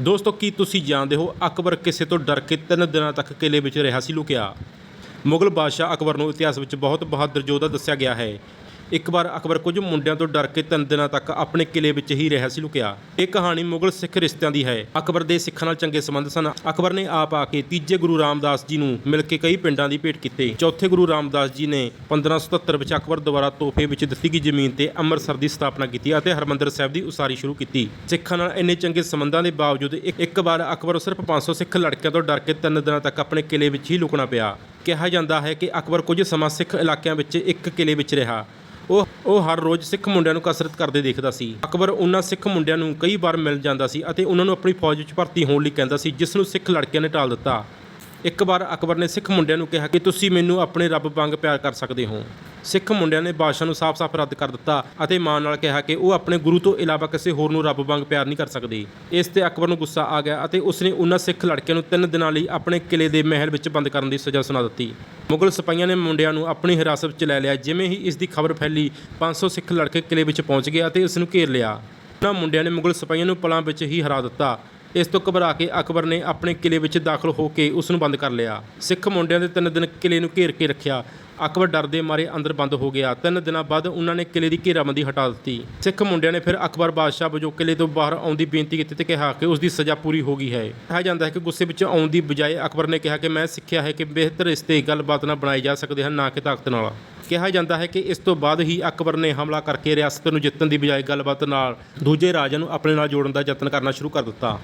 ਦੋਸਤੋ, ਕੀ ਤੁਸੀਂ ਜਾਣਦੇ ਹੋ ਅਕਬਰ ਕਿਸੇ ਤੋਂ ਡਰ ਕੇ ਤਿੰਨ ਦਿਨਾਂ ਤੱਕ ਕਿਲੇ ਵਿੱਚ ਰਿਹਾ ਸੀ ਲੁਕਿਆ? ਮੁਗਲ ਬਾਦਸ਼ਾਹ ਅਕਬਰ ਨੂੰ ਇਤਿਹਾਸ ਵਿੱਚ ਬਹੁਤ ਬਹਾਦਰ ਯੋਧਾ ਦੱਸਿਆ ਗਿਆ ਹੈ। ਇੱਕ ਵਾਰ ਅਕਬਰ ਕੁਝ ਮੁੰਡਿਆਂ ਤੋਂ ਡਰ ਕੇ ਤਿੰਨ ਦਿਨਾਂ ਤੱਕ ਆਪਣੇ ਕਿਲੇ ਵਿੱਚ ਹੀ ਰਿਹਾ ਸੀ ਲੁਕਿਆ। ਇਹ ਕਹਾਣੀ ਮੁਗਲ ਸਿੱਖ ਰਿਸ਼ਤਿਆਂ ਦੀ ਹੈ। ਅਕਬਰ ਦੇ ਸਿੱਖਾਂ ਨਾਲ ਚੰਗੇ ਸੰਬੰਧ ਸਨ। ਅਕਬਰ ਨੇ ਆਪ ਆ ਕੇ ਤੀਜੇ ਗੁਰੂ ਰਾਮਦਾਸ ਜੀ ਨੂੰ ਮਿਲ ਕੇ ਕਈ ਪਿੰਡਾਂ ਦੀ ਭੇਟ ਕੀਤੇ। ਚੌਥੇ ਗੁਰੂ ਰਾਮਦਾਸ ਜੀ ਨੇ 1577 ਵਿੱਚ ਅਕਬਰ ਦੁਆਰਾ ਤੋਹਫੇ ਵਿੱਚ ਦਿੱਤੀ ਗਈ ਜ਼ਮੀਨ ਤੇ ਅੰਮ੍ਰਿਤਸਰ ਦੀ ਸਥਾਪਨਾ ਕੀਤੀ ਅਤੇ ਹਰਮੰਦਰ ਸਾਹਿਬ ਦੀ ਉਸਾਰੀ ਸ਼ੁਰੂ ਕੀਤੀ। ਸਿੱਖਾਂ ਨਾਲ ਇੰਨੇ ਚੰਗੇ ਸੰਬੰਧਾਂ ਦੇ ਬਾਵਜੂਦ ਇੱਕ ਇੱਕ ਵਾਰ ਅਕਬਰ ਨੂੰ ਸਿਰਫ 500 ਸਿੱਖ ਲੜਕਿਆਂ ਤੋਂ ਡਰ ਕੇ ਤਿੰਨ ਦਿਨਾਂ ਤੱਕ ਆਪਣੇ ਕਿਲੇ ਵਿੱਚ ਹੀ ਲੁਕਣਾ ਪਿਆ। ਕਿਹਾ ਜਾਂਦਾ ਹੈ ਕਿ ਅਕਬਰ ਕੁਝ ਸਮਾਂ ਸਿੱਖ ਇਲਾਕਿਆਂ ਵਿੱਚ ਇੱਕ ਕਿਲੇ ਵਿੱਚ ਰਿਹਾ। ਉਹ ਉਹ ਹਰ ਰੋਜ਼ ਸਿੱਖ ਮੁੰਡਿਆਂ ਨੂੰ ਕਸਰਤ ਕਰਦੇ ਦੇਖਦਾ ਸੀ। ਅਕਬਰ ਉਹਨਾਂ ਸਿੱਖ ਮੁੰਡਿਆਂ ਨੂੰ ਕਈ ਵਾਰ ਮਿਲ ਜਾਂਦਾ ਸੀ ਅਤੇ ਉਹਨਾਂ ਨੂੰ ਆਪਣੀ ਫੌਜ ਵਿੱਚ ਭਰਤੀ ਹੋਣ ਲਈ ਕਹਿੰਦਾ ਸੀ, ਜਿਸ ਨੂੰ ਸਿੱਖ ਲੜਕਿਆਂ ਨੇ ਟਾਲ ਦਿੱਤਾ। ਇੱਕ ਵਾਰ ਅਕਬਰ ਨੇ ਸਿੱਖ ਮੁੰਡਿਆਂ ਨੂੰ ਕਿਹਾ ਕਿ ਤੁਸੀਂ ਮੈਨੂੰ ਆਪਣੇ ਰੱਬ ਵਾਂਗ ਪਿਆਰ ਕਰ ਸਕਦੇ ਹੋ। ਸਿੱਖ ਮੁੰਡਿਆਂ ਨੇ ਬਾਦਸ਼ਾਹ ਨੂੰ ਸਾਫ਼-ਸਾਫ਼ ਰੱਦ ਕਰ ਦਿੱਤਾ ਅਤੇ ਮਾਂ ਨਾਲ ਕਿਹਾ ਕਿ ਉਹ ਆਪਣੇ ਗੁਰੂ ਤੋਂ ਇਲਾਵਾ ਕਿਸੇ ਹੋਰ ਨੂੰ ਰੱਬ ਵਾਂਗ ਪਿਆਰ ਨਹੀਂ ਕਰ ਸਕਦੇ। ਇਸ ਤੇ ਅਕਬਰ ਨੂੰ ਗੁੱਸਾ ਆ ਗਿਆ ਅਤੇ ਉਸ ਨੇ ਉਹਨਾਂ ਸਿੱਖ ਲੜਕਿਆਂ ਨੂੰ ਤਿੰਨ ਦਿਨਾਂ ਲਈ ਆਪਣੇ ਕਿਲੇ ਦੇ ਮਹਿਲ ਵਿੱਚ ਬੰਦ ਕਰਨ ਦੀ ਸਜ਼ਾ ਸੁਣਾ ਦਿੱਤੀ। ਮੁਗਲ ਸਿਪਾਹੀਆਂ ਨੇ ਮੁੰਡਿਆਂ ਨੂੰ ਆਪਣੀ ਹਿਰਾਸਤ ਵਿੱਚ ਲੈ ਲਿਆ, ਜਿਵੇਂ ਹੀ ਇਸ ਦੀ ਖਬਰ ਫੈਲੀ 500 ਸਿੱਖ ਲੜਕੇ ਕਿਲੇ ਵਿੱਚ ਪਹੁੰਚ ਗਏ ਅਤੇ ਉਸ ਨੂੰ ਘੇਰ ਲਿਆ। ਉਹਨਾਂ ਮੁੰਡਿਆਂ ਨੇ ਮੁਗਲ ਸਿਪਾਹੀਆਂ ਨੂੰ ਪਲਾਂ ਵਿੱਚ ਹੀ ਹਰਾ ਦਿੱਤਾ। ਇਸ ਤੋਂ ਘਬਰਾ ਕੇ ਅਕਬਰ ਨੇ ਆਪਣੇ ਕਿਲੇ ਵਿੱਚ ਦਾਖਲ ਹੋ ਕੇ ਉਸ ਨੂੰ ਬੰਦ ਕਰ ਲਿਆ। ਸਿੱਖ ਮੁੰਡਿਆਂ ਦੇ ਤਿੰਨ ਦਿਨ ਕਿਲੇ ਨੂੰ ਘੇਰ ਕੇ ਰੱਖਿਆ। ਅਕਬਰ ਡਰਦੇ ਮਾਰੇ ਅੰਦਰ ਬੰਦ ਹੋ ਗਿਆ। ਤਿੰਨ ਦਿਨਾਂ ਬਾਅਦ ਉਹਨਾਂ ਨੇ ਕਿਲੇ ਦੀ ਘੇਰਾਬੰਦੀ ਹਟਾ ਦਿੱਤੀ। ਸਿੱਖ ਮੁੰਡਿਆਂ ਨੇ ਫਿਰ ਅਕਬਰ ਬਾਦਸ਼ਾਹ ਵਜੋਂ ਕਿਲੇ ਤੋਂ ਬਾਹਰ ਆਉਣ ਦੀ ਬੇਨਤੀ ਕੀਤੀ ਤੇ ਕਿਹਾ ਕਿ ਉਸ ਦੀ ਸਜ਼ਾ ਪੂਰੀ ਹੋ ਗਈ ਹੈ। ਕਿਹਾ ਜਾਂਦਾ ਹੈ ਕਿ ਗੁੱਸੇ ਵਿੱਚ ਆਉਣ ਦੀ ਬਜਾਏ ਅਕਬਰ ਨੇ ਕਿਹਾ ਕਿ ਮੈਂ ਸਿੱਖਿਆ ਹੈ ਕਿ ਬਿਹਤਰ ਰਿਸ਼ਤੇ ਗੱਲਬਾਤ ਨਾਲ ਬਣਾਏ ਜਾ ਸਕਦੇ ਹਨ, ਨਾ ਕਿ ਤਾਕਤ ਨਾਲ। ਕਿਹਾ ਜਾਂਦਾ ਹੈ ਕਿ ਇਸ ਤੋਂ ਬਾਅਦ ਹੀ ਅਕਬਰ ਨੇ ਹਮਲਾ ਕਰਕੇ ਰਿਆਸਤ ਨੂੰ ਜਿੱਤਣ ਦੀ ਬਜਾਏ ਗੱਲਬਾਤ ਨਾਲ ਦੂਜੇ ਰਾਜਾਂ ਨੂੰ ਆਪਣੇ ਨਾਲ ਜੋੜਨ ਦਾ ਯਤਨ ਕਰਨਾ ਸ਼ੁਰੂ ਕਰ ਦਿੱਤਾ।